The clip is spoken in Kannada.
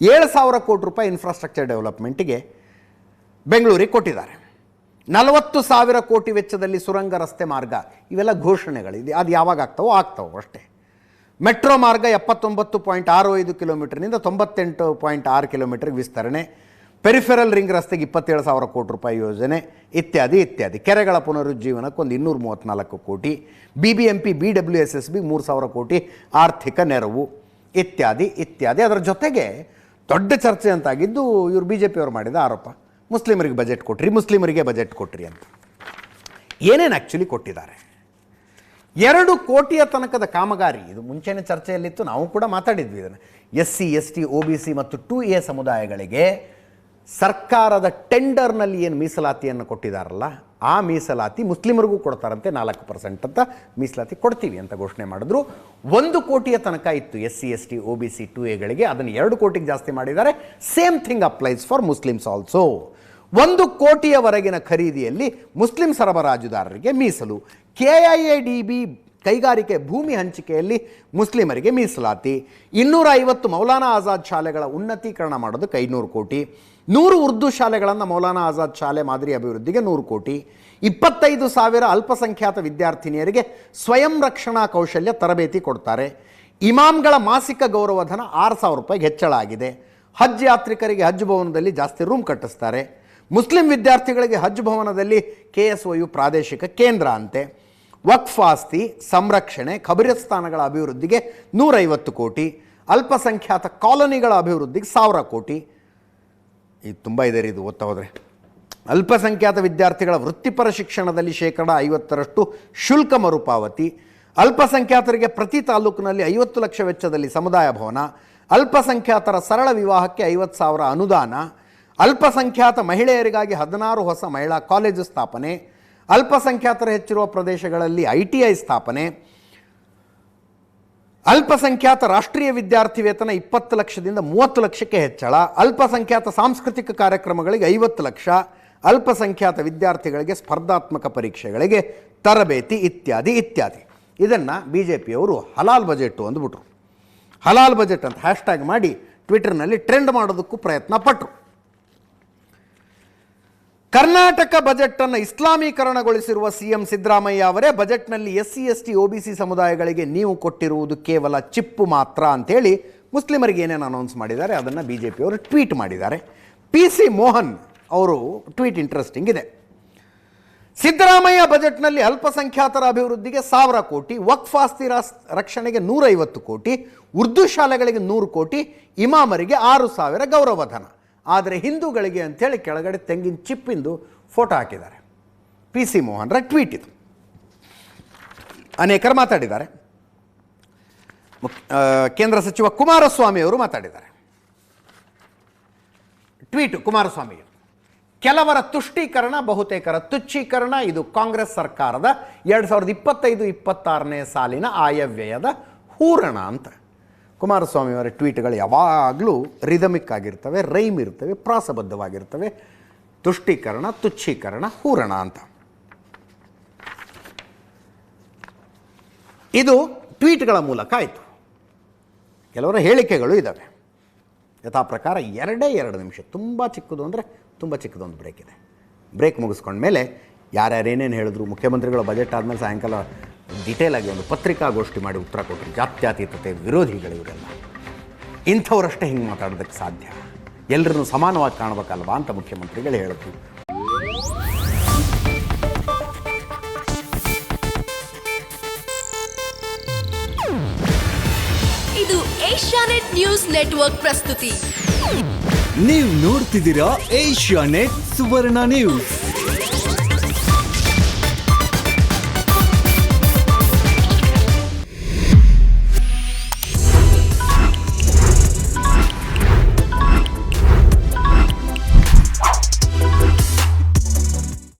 ಏಳು ಸಾವಿರ ಕೋಟಿ ರೂಪಾಯಿ ಇನ್ಫ್ರಾಸ್ಟ್ರಕ್ಚರ್ ಡೆವಲಪ್ಮೆಂಟಿಗೆ ಬೆಂಗಳೂರಿಗೆ ಕೊಟ್ಟಿದ್ದಾರೆ. ನಲವತ್ತು ಸಾವಿರ ಕೋಟಿ ವೆಚ್ಚದಲ್ಲಿ ಸುರಂಗ ರಸ್ತೆ ಮಾರ್ಗ, ಇವೆಲ್ಲ ಘೋಷಣೆಗಳಿದೆ. ಅದು ಯಾವಾಗ ಆಗ್ತಾವೋ ಆಗ್ತಾವೋ ಅಷ್ಟೇ. ಮೆಟ್ರೋ ಮಾರ್ಗ ಎಪ್ಪತ್ತೊಂಬತ್ತು ಪಾಯಿಂಟ್ ಆರು ಐದು ಕಿಲೋಮೀಟರ್ನಿಂದ ತೊಂಬತ್ತೆಂಟು ಪಾಯಿಂಟ್ ಆರು ಕಿಲೋಮೀಟರ್ಗೆ ವಿಸ್ತರಣೆ. ಪೆರಿಫೆರಲ್ ರಿಂಗ್ ರಸ್ತೆಗೆ ಇಪ್ಪತ್ತೇಳು ಸಾವಿರ ಕೋಟಿ ರೂಪಾಯಿ ಯೋಜನೆ, ಇತ್ಯಾದಿ ಇತ್ಯಾದಿ. ಕೆರೆಗಳ ಪುನರುಜ್ಜೀವನಕ್ಕೆ ಒಂದು ಇನ್ನೂರ ಮೂವತ್ತ್ನಾಲ್ಕು ಕೋಟಿ. B B M P B W S S B ಮೂರು ಸಾವಿರ ಕೋಟಿ ಆರ್ಥಿಕ ನೆರವು, ಇತ್ಯಾದಿ ಇತ್ಯಾದಿ. ಅದರ ಜೊತೆಗೆ ದೊಡ್ಡ ಚರ್ಚೆ ಅಂತಾಗಿದ್ದು ಇವರು ಬಿ ಜೆ ಪಿಯವರು ಮಾಡಿದ ಆರೋಪ. ಮುಸ್ಲಿಮರಿಗೆ ಬಜೆಟ್ ಕೊಟ್ರಿ, ಮುಸ್ಲಿಮರಿಗೆ ಬಜೆಟ್ ಕೊಟ್ರಿ ಅಂತ. ಏನೇನು ಆ್ಯಕ್ಚುಲಿ ಕೊಟ್ಟಿದ್ದಾರೆ? ಎರಡು ಕೋಟಿಯ ತನಕದ ಕಾಮಗಾರಿ, ಇದು ಮುಂಚೆನೇ ಚರ್ಚೆಯಲ್ಲಿತ್ತು, ನಾವು ಕೂಡ ಮಾತಾಡಿದ್ವಿ ಇದನ್ನು. S C S T O B C ಮತ್ತು ಟು ಎ ಸಮುದಾಯಗಳಿಗೆ ಸರ್ಕಾರದ ಟೆಂಡರ್ನಲ್ಲಿ ಏನು ಮೀಸಲಾತಿಯನ್ನು ಕೊಟ್ಟಿದ್ದಾರಲ್ಲ ಆ ಮೀಸಲಾತಿ ಮುಸ್ಲಿಮರಿಗೂ ಕೊಡ್ತಾರಂತೆ ನಾಲ್ಕು ಪರ್ಸೆಂಟ್ ಅಂತ ಮೀಸಲಾತಿ ಕೊಡ್ತೀವಿ ಅಂತ ಘೋಷಣೆ ಮಾಡಿದ್ರು. ಒಂದು ಕೋಟಿಯ ತನಕ ಇತ್ತು S C, S T O B, C, two ಎಗಳಿಗೆ ಅದನ್ನು ಎರಡು ಕೋಟಿಗೆ ಜಾಸ್ತಿ ಮಾಡಿದ್ದಾರೆ. Same thing applies for Muslims also. ಒಂದು ಕೋಟಿಯವರೆಗಿನ ಖರೀದಿಯಲ್ಲಿ ಮುಸ್ಲಿಂ ಸರಬರಾಜುದಾರರಿಗೆ ಮೀಸಲು. K I A D B ಕೈಗಾರಿಕೆ ಭೂಮಿ ಹಂಚಿಕೆಯಲ್ಲಿ ಮುಸ್ಲಿಮರಿಗೆ ಮೀಸಲಾತಿ. ಇನ್ನೂರ ಐವತ್ತು ಮೌಲಾನಾ ಆಜಾದ್ ಶಾಲೆಗಳ ಉನ್ನತೀಕರಣ ಮಾಡೋದು ಐನೂರು ಕೋಟಿ. ನೂರು ಉರ್ದು ಶಾಲೆಗಳನ್ನು ಮೌಲಾನಾ ಆಜಾದ್ ಶಾಲೆ ಮಾದರಿ ಅಭಿವೃದ್ಧಿಗೆ ನೂರು ಕೋಟಿ. ಇಪ್ಪತ್ತೈದು ಸಾವಿರ ಅಲ್ಪಸಂಖ್ಯಾತ ವಿದ್ಯಾರ್ಥಿನಿಯರಿಗೆ ಸ್ವಯಂ ರಕ್ಷಣಾ ಕೌಶಲ್ಯ ತರಬೇತಿ ಕೊಡ್ತಾರೆ. ಇಮಾಮ್ಗಳ ಮಾಸಿಕ ಗೌರವಧನ ಆರು ಸಾವಿರ ರೂಪಾಯಿಗೆ ಹೆಚ್ಚಳ ಆಗಿದೆ. ಹಜ್ ಯಾತ್ರಿಕರಿಗೆ ಹಜ್ ಭವನದಲ್ಲಿ ಜಾಸ್ತಿ ರೂಮ್ ಕಟ್ಟಿಸ್ತಾರೆ. ಮುಸ್ಲಿಂ ವಿದ್ಯಾರ್ಥಿಗಳಿಗೆ ಹಜ್ ಭವನದಲ್ಲಿ ಕೆ ಎಸ್ ಪ್ರಾದೇಶಿಕ ಕೇಂದ್ರ ಅಂತೆ. ವಕ್ಫ್ ಆಸ್ತಿ ಸಂರಕ್ಷಣೆ ಖಬರಿಸ್ತಾನಗಳ ಅಭಿವೃದ್ಧಿಗೆ ನೂರೈವತ್ತು ಕೋಟಿ, ಅಲ್ಪಸಂಖ್ಯಾತ ಕಾಲೋನಿಗಳ ಅಭಿವೃದ್ಧಿಗೆ ಸಾವಿರ ಕೋಟಿ. ಇದು ತುಂಬ ಇದೆ ರೀ ಇದು ಓದ್ತಾ ಹೋದರೆ. ಅಲ್ಪಸಂಖ್ಯಾತ ವಿದ್ಯಾರ್ಥಿಗಳ ವೃತ್ತಿಪರ ಶಿಕ್ಷಣದಲ್ಲಿ ಶೇಕಡ ಐವತ್ತರಷ್ಟು ಶುಲ್ಕ ಮರುಪಾವತಿ, ಅಲ್ಪಸಂಖ್ಯಾತರಿಗೆ ಪ್ರತಿ ತಾಲೂಕಿನಲ್ಲಿ ಐವತ್ತು ಲಕ್ಷ ವೆಚ್ಚದಲ್ಲಿ ಸಮುದಾಯ ಭವನ, ಅಲ್ಪಸಂಖ್ಯಾತರ ಸರಳ ವಿವಾಹಕ್ಕೆ ಐವತ್ತು ಸಾವಿರ ಅನುದಾನ, ಅಲ್ಪಸಂಖ್ಯಾತ ಮಹಿಳೆಯರಿಗಾಗಿ ಹದಿನಾರು ಹೊಸ ಮಹಿಳಾ ಕಾಲೇಜು ಸ್ಥಾಪನೆ ಅಲ್ಪಸಂಖ್ಯಾತರು ಹೆಚ್ಚಿರುವ ಪ್ರದೇಶಗಳಲ್ಲಿ ಐ ಟಿ ಐ ಸ್ಥಾಪನೆ, ಅಲ್ಪಸಂಖ್ಯಾತ ರಾಷ್ಟ್ರೀಯ ವಿದ್ಯಾರ್ಥಿ ವೇತನ ಇಪ್ಪತ್ತು ಲಕ್ಷದಿಂದ ಮೂವತ್ತು ಲಕ್ಷಕ್ಕೆ ಹೆಚ್ಚಳ, ಅಲ್ಪಸಂಖ್ಯಾತ ಸಾಂಸ್ಕೃತಿಕ ಕಾರ್ಯಕ್ರಮಗಳಿಗೆ ಐವತ್ತು ಲಕ್ಷ, ಅಲ್ಪಸಂಖ್ಯಾತ ವಿದ್ಯಾರ್ಥಿಗಳಿಗೆ ಸ್ಪರ್ಧಾತ್ಮಕ ಪರೀಕ್ಷೆಗಳಿಗೆ ತರಬೇತಿ ಇತ್ಯಾದಿ ಇತ್ಯಾದಿ. ಇದನ್ನು ಬಿ ಜೆ ಪಿಯವರು ಹಲಾಲ್ ಬಜೆಟ್ ಅಂದ್ಬಿಟ್ರು. ಹಲಾಲ್ ಬಜೆಟ್ ಅಂತ ಹ್ಯಾಶ್ಟ್ಯಾಗ್ ಮಾಡಿ ಟ್ವಿಟರ್ನಲ್ಲಿ ಟ್ರೆಂಡ್ ಮಾಡೋದಕ್ಕೂ ಪ್ರಯತ್ನ ಪಟ್ಟರು ಕರ್ನಾಟಕ ಬಜೆಟ್ ಅನ್ನು ಇಸ್ಲಾಮೀಕರಣಗೊಳಿಸಿರುವ ಸಿಎಂ ಸಿದ್ದರಾಮಯ್ಯ ಅವರೇ ಬಜೆಟ್ನಲ್ಲಿ S C S T O B C ಸಮುದಾಯಗಳಿಗೆ ನೀವು ಕೊಟ್ಟಿರುವುದು ಕೇವಲ ಚಿಪ್ಪು ಮಾತ್ರ ಅಂತೇಳಿ ಮುಸ್ಲಿಮರಿಗೆ ಏನೇನು ಅನೌನ್ಸ್ ಮಾಡಿದ್ದಾರೆ, ಅದನ್ನು ಬಿ ಜೆ ಪಿಯವರು ಟ್ವೀಟ್ ಮಾಡಿದ್ದಾರೆ. ಪಿ ಸಿ ಮೋಹನ್ ಅವರು ಟ್ವೀಟ್ ಇಂಟ್ರೆಸ್ಟಿಂಗ್ ಇದೆ. ಸಿದ್ದರಾಮಯ್ಯ ಬಜೆಟ್ನಲ್ಲಿ ಅಲ್ಪಸಂಖ್ಯಾತರ ಅಭಿವೃದ್ಧಿಗೆ ಸಾವಿರ ಕೋಟಿ, ವಕ್ಫ್ ಆಸ್ತಿ ರಕ್ಷಣೆಗೆ ನೂರೈವತ್ತು ಕೋಟಿ, ಉರ್ದು ಶಾಲೆಗಳಿಗೆ ನೂರು ಕೋಟಿ, ಇಮಾಮರಿಗೆ ಆರು ಸಾವಿರ ಗೌರವಧನ ಆದರೆ ಹಿಂದೂಗಳಿಗೆ ಅಂಥೇಳಿ ಕೆಳಗಡೆ ತೆಂಗಿನ ಚಿಪ್ಪಿಂದು ಫೋಟೋ ಹಾಕಿದ್ದಾರೆ. ಪಿ ಸಿ ಮೋಹನ್ರ ಟ್ವೀಟ್ ಇದು. ಅನೇಕರು ಮಾತಾಡಿದ್ದಾರೆ. ಕೇಂದ್ರ ಸಚಿವ ಕುಮಾರಸ್ವಾಮಿ ಅವರು ಮಾತಾಡಿದ್ದಾರೆ. ಟ್ವೀಟು ಕುಮಾರಸ್ವಾಮಿ. ಕೆಲವರ ತುಷ್ಟೀಕರಣ, ಬಹುತೇಕರ ತುಚ್ಛೀಕರಣ, ಇದು ಕಾಂಗ್ರೆಸ್ ಸರ್ಕಾರದ ಎರಡು ಸಾವಿರದ ಇಪ್ಪತ್ತೈದು, ಇಪ್ಪತ್ತಾರನೇ ಸಾಲಿನ ಆಯವ್ಯಯದ ಹೂರಣ ಅಂತ. ಕುಮಾರಸ್ವಾಮಿ ಅವರ ಟ್ವೀಟ್ಗಳು ಯಾವಾಗಲೂ ರಿದಮಿಕ್ ಆಗಿರ್ತವೆ ರೈಮ್ ಇರ್ತವೆ, ಪ್ರಾಸಬದ್ಧವಾಗಿರ್ತವೆ. ತುಷ್ಟೀಕರಣ, ತುಚ್ಛೀಕರಣ, ಹೂರಣ ಅಂತ. ಇದು ಟ್ವೀಟ್ಗಳ ಮೂಲಕ ಆಯಿತು. ಕೆಲವರ ಹೇಳಿಕೆಗಳು ಇದ್ದಾವೆ ಯಥಾ ಪ್ರಕಾರ ಎರಡೇ ಎರಡು ನಿಮಿಷ, ತುಂಬ ಚಿಕ್ಕದು ಅಂದರೆ ತುಂಬ ಚಿಕ್ಕದೊಂದು ಬ್ರೇಕ್ ಇದೆ. ಬ್ರೇಕ್ ಮುಗಿಸ್ಕೊಂಡ್ಮೇಲೆ ಯಾರ್ಯಾರು ಏನೇನು ಹೇಳಿದ್ರು, ಮುಖ್ಯಮಂತ್ರಿಗಳ ಬಜೆಟ್ ಆದಮೇಲೆ ಸಾಯಂಕಾಲ ಡಿಟೇಲ್ ಆಗಿ ಒಂದು ಪತ್ರಿಕಾಗೋಷ್ಠಿ ಮಾಡಿ ಉತ್ತರ ಕೊಟ್ಟರು ಜಾತ್ಯಾತೀತತೆ ವಿರೋಧಿಗಳು ಇವರೆಲ್ಲ. ಇಂಥವರಷ್ಟೇ ಹಿಂಗೆ ಮಾತಾಡೋದಕ್ಕೆ ಸಾಧ್ಯ. ಎಲ್ಲರನ್ನೂ ಸಮಾನವಾಗಿ ಕಾಣಬೇಕಲ್ವಾ ಅಂತ ಮುಖ್ಯಮಂತ್ರಿಗಳು ಹೇಳಿದ್ರು ಇದು ಏಷ್ಯಾನೆಟ್ ನ್ಯೂಸ್ ನೆಟ್ವರ್ಕ್ ಪ್ರಸ್ತುತಿ. ನೀವು ನೋಡ್ತಿದ್ದೀರಾ ಏಷ್ಯಾ ನೆಟ್ ಸುವರ್ಣ ನ್ಯೂಸ್.